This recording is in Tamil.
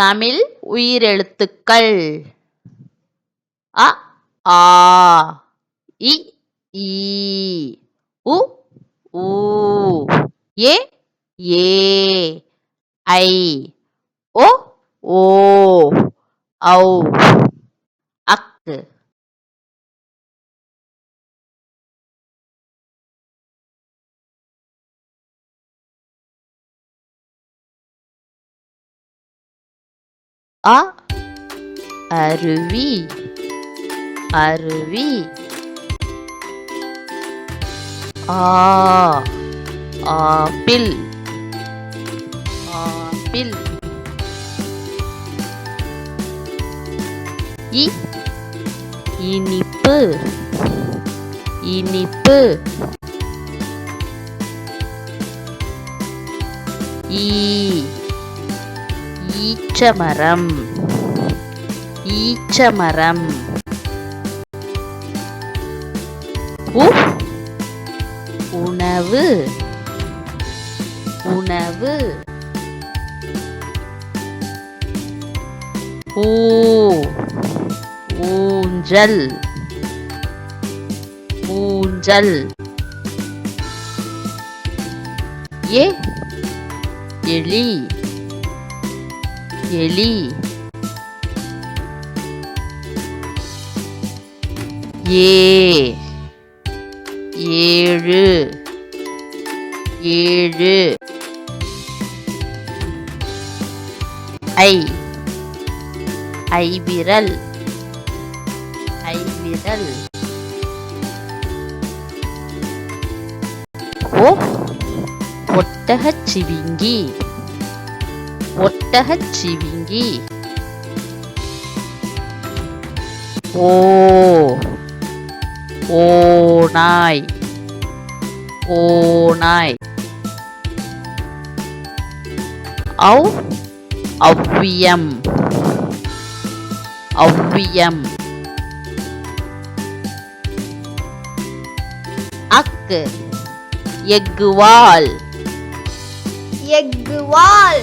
தமிழ் உயிரெழுத்துக்கள். அ ஆ இ ஈ உ ஊ ஏ ஏ ஐ ஓ ஓ ஔ அக்கு. அ அருவி அருவி. ஆ ஆப்பிள். ஆப்பிள். இ இனிப்பு. இனிப்பு. ஈ ஈச்சமரம். ஈச்சமரம். உ உணவு. உணவு. ஊ ஊஞ்சல். ஊஞ்சல். ஏ எலி. எலி. ஏ. ஏழு. ஏழு. ஐ. ஐவிரல். ஐவிரல். ஓ. ஒட்டகச் சிவிங்கி ஒட்டகச் சிவிங்கி ஓ ஓநாய் ஓநாய் ஔ ஔவியம் ஔவியம். அக்கு எக்குவால் எக்குவால்